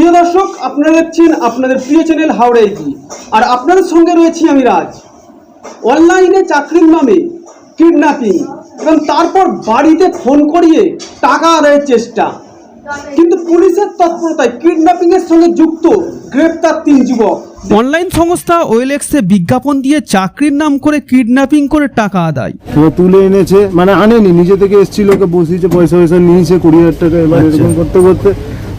প্রিয় দর্শক আপনারা দেখছেন আপনাদের প্রিয় চ্যানেল হাওড়া এগি আর আপনাদের সঙ্গে রয়েছি আমি রাজ। অনলাইনে চাকরির নামে কিডন্যাপিং এবং তারপর বাড়িতে ফোন করিয়ে টাকা আদায়ের চেষ্টা। কিন্তু পুলিশের তৎপরতায় কিডন্যাপিং এর সঙ্গে যুক্ত গ্রেপ্তার তিন যুবক। অনলাইন সংস্থা ওয়েলেক্সে বিজ্ঞাপন দিয়ে চাকরির নাম করে কিডন্যাপিং করে টাকা আদায়। ও তুলে এনেছে মানে আনেনি নিজে থেকে এসেছিল ওকে বসিয়েছে পয়সা পয়সা নিয়েছে কুড়ি হাজার টাকা এবার এরকম করতে করতে।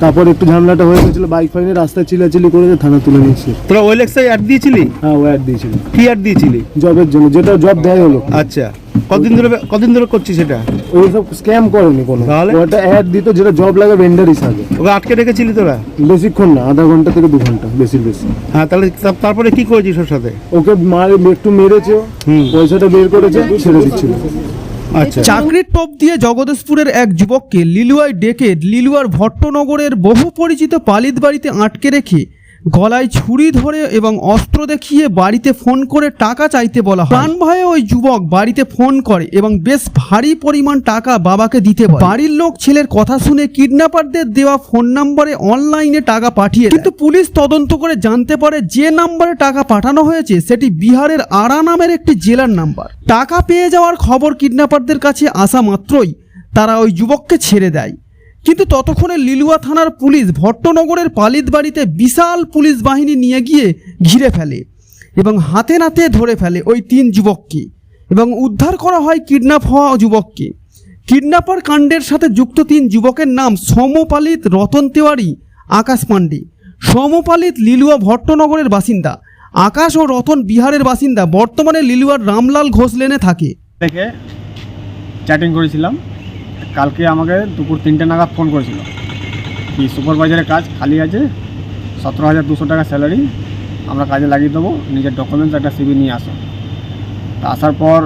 তারপর একটু ঝামেলাটা হয়ে গেছিল বাইক ফাইনে রাস্তায় চিলাচিলি করেছে থানা তুলে নিচ্ছে তোরা ওয়েলেক্সে অ্যাড দিয়েছিলি? হ্যাঁ ও অ্যাড দিয়েছিলি। কি অ্যাড দিয়েছিলি? জবের জন্য যেটা জব দেয় হলো। আচ্ছা কতদিন ধরে কতদিন ধরে করছিস সেটা ওই সব স্ক্যাম করেনি কোনো। তাহলে? ওটা অ্যাড দিত যেটা জব লাগে ভেন্ডার হিসাবে ওকে আটকে রেখেছিলি তোরা? বেশিক্ষণ না আধা ঘণ্টা থেকে দু ঘণ্টা বেশির বেশি। হ্যাঁ তাহলে তারপরে কি করেছিস ওর সাথে? ওকে মারে একটু মেরেছে হুম। পয়সাটা বের করেছে ছেড়ে দিচ্ছিল। চাকরির টপ দিয়ে জগদীশপুরের এক যুবককে লিলুয়ায় ডেকে লিলুয়ার ভট্টনগরের বহু পরিচিত পালিত বাড়িতে আটকে রেখে গলায় ছুরি ধরে এবং অস্ত্র দেখিয়ে বাড়িতে ফোন করে টাকা চাইতে বলা হয়। প্রাণ ভয়ে ওই যুবক বাড়িতে ফোন করে এবং বেশ ভারী পরিমাণ টাকা বাবাকে দিতে বাড়ির লোক ছেলের কথা শুনে কিডন্যাপারদের দেওয়া ফোন নম্বরে অনলাইনে টাকা পাঠিয়ে কিন্তু পুলিশ তদন্ত করে জানতে পারে যে নাম্বারে টাকা পাঠানো হয়েছে সেটি বিহারের আরা নামের একটি জেলার নাম্বার। টাকা পেয়ে যাওয়ার খবর কিডন্যাপারদের কাছে আসা মাত্রই তারা ওই যুবককে ছেড়ে দেয়। কিন্তু ততক্ষণে লিলুয়া থানার পুলিশ ভট্টনগরের পালিত বাড়িতে বিশাল পুলিশ বাহিনী নিয়ে গিয়ে ঘিরে ফেলে এবং হাতে নাতে ধরে ফেলে ওই তিন যুবককে এবং উদ্ধার করা হয় কিডন্যাপ হওয়া যুবককে। কিডন্যাপার কাণ্ডের সাথে যুক্ত তিন যুবকের নাম সমপালিত রতন তেওয়ারি, আকাশ পাণ্ডে। সমপালিত লিলুয়া ভট্টনগরের বাসিন্দা, আকাশ ও রতন বিহারের বাসিন্দা, বর্তমানে লিলুয়ার রামলাল ঘোষ লেনে থাকে। চ্যাটিং করেছিলাম। কালকে আমাকে দুপুর তিনটে নাগাদ ফোন করেছিল কি সুপারভাইজারের কাজ খালি আছে, সতেরো হাজার দুশো টাকা স্যালারি, আমরা কাজে লাগিয়ে দেবো, নিজের ডকুমেন্টস একটা সিবি নিয়ে আসো। তা আসার পর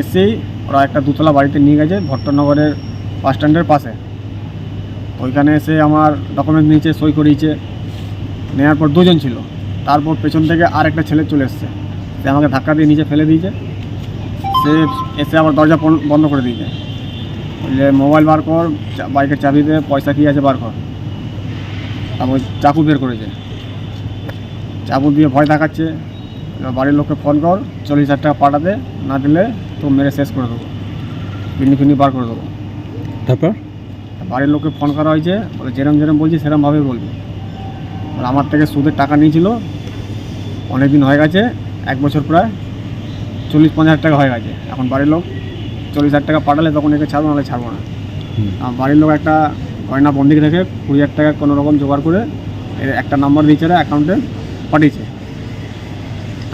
এসেই ওরা একটা দুতলা বাড়িতে নিয়ে গেছে, ভট্টনগরের বাস স্ট্যান্ডের পাশে। ওইখানে এসে আমার ডকুমেন্ট নিয়েছে, সই করিয়েছে। নেওয়ার পর দুজন ছিল। তারপর পেছন থেকে আর একটা ছেলে চলে এসছে। সে আমাকে ধাক্কা দিয়ে নিচে ফেলে দিয়েছে। সে এসে আবার দরজা বন্ধ করে দিয়েছে। মোবাইল বার কর বাইকের বাইকের চাবিতে পয়সা কী আছে বার কর। তারপর চাকু বের করেছে। চাকু দিয়ে ভয় দেখাচ্ছে। বাড়ির লোককে ফোন কর চল্লিশ হাজার টাকা পাঠাতে না দিলে তো মেরে শেষ করে দেবো। ফিনি ফিনি বার করে দেবো। তারপর? বাড়ির লোককে ফোন করা হয়েছে বলে যেরম যেরম বলছি সেরমভাবে বলবি। আমার থেকে সুদের টাকা নিয়েছিল অনেক দিন হয়ে গেছে এক বছর প্রায় চল্লিশ পঞ্চাশ টাকা হয়ে গেছে। এখন বাড়ির লোক চল্লিশ হাজার টাকা পাঠালে তখন একে ছাড়বো নাহলে ছাড়বো না। বাড়ির লোক একটা গয়না বন্দিকে রেখে কুড়ি হাজার টাকা কোনো রকম জোগাড় করে এর একটা নাম্বার দিয়েছে অ্যাকাউন্টে পাঠিয়েছে।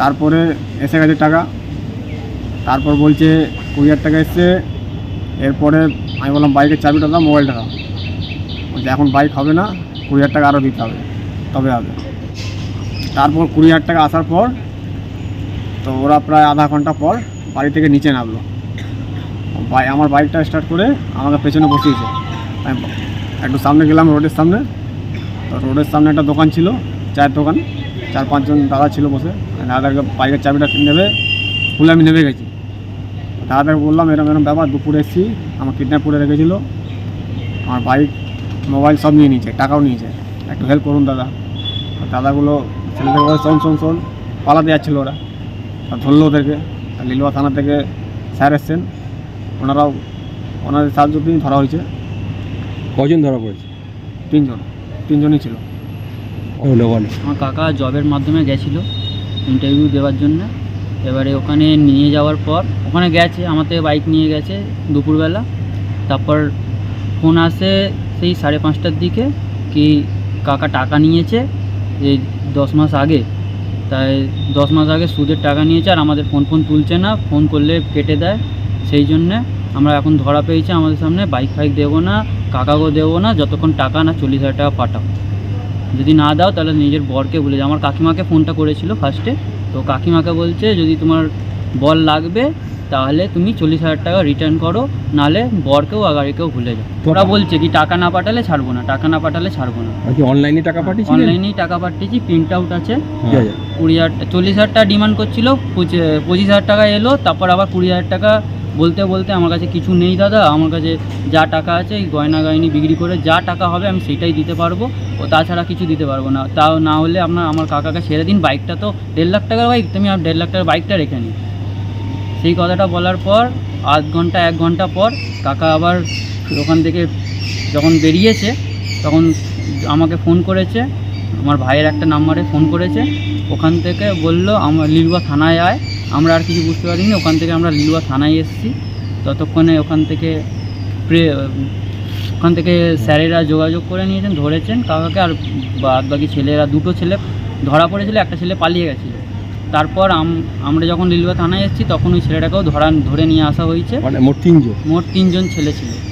তারপরে এসে গেছে টাকা। তারপর বলছে কুড়ি হাজার টাকা এসছে এরপরে আমি বললাম বাইকের চাবিটা দাও মোবাইলটা দাও। বলছে এখন বাইক হবে না কুড়ি হাজার টাকা আরও দিতে হবে তবে হবে। তারপর কুড়ি হাজার টাকা আসার পর তো ওরা প্রায় আধা ঘণ্টা পর বাড়ি থেকে নিচে নামলো। আমার বাইকটা স্টার্ট করে আমাকে পেছনে বসিয়েছে। আমি একটু সামনে গেলাম রোডের সামনে। তো রোডের সামনে একটা দোকান ছিল, চায়ের দোকান। চার পাঁচজন দাদা ছিল বসে। দাদাকে বাইকের চাবিটা নেবে, খুলে আমি নেমে গেছি। দাদাকে বললাম, এরম এরম ব্যাপার, দুপুরে এসেছি। আমার কিডন্যাপ করে রেখেছিলো। আমার বাইক মোবাইল সব নিয়ে নিয়েছে, টাকাও নিয়েছে। একটু হেল্প করুন, দাদা। দাদাগুলো ছেলেদের বলে শোন শোন শোন। পালাতে যাচ্ছিল ওরা। ধরলো ওদেরকে। লিলুয়া থানা থেকে স্যার এসছেন। ওনারাও ওনাদের সাহায্য দিয়ে ধরা হয়েছে। কজন ধরা পড়েছে? তিনজন। তিনজনই ছিল। আমার কাকা জবের মাধ্যমে গেছিল ইন্টারভিউ দেওয়ার জন্য। এবারে ওখানে নিয়ে যাওয়ার পর ওখানে গেছে থেকে বাইক নিয়ে গেছে দুপুরবেলা। তারপর ফোন আসে সেই সাড়ে পাঁচটার দিকে কি কাকা টাকা নিয়েছে। এই দশ মাস আগে। তাই দশ মাস আগে সুদের টাকা নিয়েছে আর আমাদের ফোন ফোন তুলছে না। ফোন করলে কেটে দেয় সেই জন্যে। আমরা এখন ধরা পেয়েছি আমাদের সামনে বাইক ফাইক দেবো না কাকাকেও দেবো না যতক্ষণ টাকা না চল্লিশ হাজার টাকা পাঠাও। যদি না দাও তাহলে নিজের বরকে বলে যাও আমার কাকিমাকে ফোনটা করেছিল ফার্স্টে তো কাকিমাকে বলছে যদি তোমার বল লাগবে তাহলে তুমি চল্লিশ হাজার টাকা রিটার্ন করো নাহলে বরকেও আগাড়িকেও ভুলে যাও। ওরা বলছে কি টাকা না পাঠালে ছাড়বো না টাকা না পাঠালে ছাড়বো না। অনলাইনে টাকা পাঠিয়েছি অনলাইনেই টাকা পাঠিয়েছি প্রিন্ট আউট আছে। কুড়ি হাজার চল্লিশ হাজার টাকা ডিমান্ড করছিল পঁচিশ হাজার টাকা এলো তারপর আবার কুড়ি হাজার টাকা বলতে বলতে আমার কাছে কিছু নেই দাদা। আমার কাছে যা টাকা আছে, এই গয়না গয়নি বিক্রি করে যা টাকা হবে আমি সেটাই দিতে পারব। ও তাছাড়া কিছু দিতে পারব না। তাও না হলে আপনার, আমার কাকাকে ছেড়ে দিন। বাইকটা তো দেড় লাখ টাকার বাইক, তুমি আর দেড় লাখ টাকার বাইকটা রেখে নিই সেই কথাটা বলার পর, আধ ঘণ্টা, এক ঘণ্টা পর কাকা আবার ওখান থেকে যখন বেরিয়েছে, তখন আমাকে ফোন করেছে। আমার ভাইয়ের একটা নাম্বারে ফোন করেছে। ওখান থেকে বলল, আমার লিলুয়া থানায় আয়। আমরা আর কিছু বুঝতে পারিনি। ওখান থেকে আমরা লিলুয়া থানায় এসেছি। ততক্ষণে ওখান থেকে প্রে- ওখান থেকে স্যারেরা যোগাযোগ করে নিয়েছেন ধরেছেন কাকাকে আর বাদ বাকি ছেলেরা দুটো ছেলে ধরা পড়েছিল একটা ছেলে পালিয়ে গেছিল। তারপর আম- আমরা যখন লিলুয়া থানায় এসেছি তখন ওই ছেলেটাকেও ধরা ধরে নিয়ে আসা হয়েছে। মানে মোট তিনজন? মোট তিনজন ছেলে ছিল।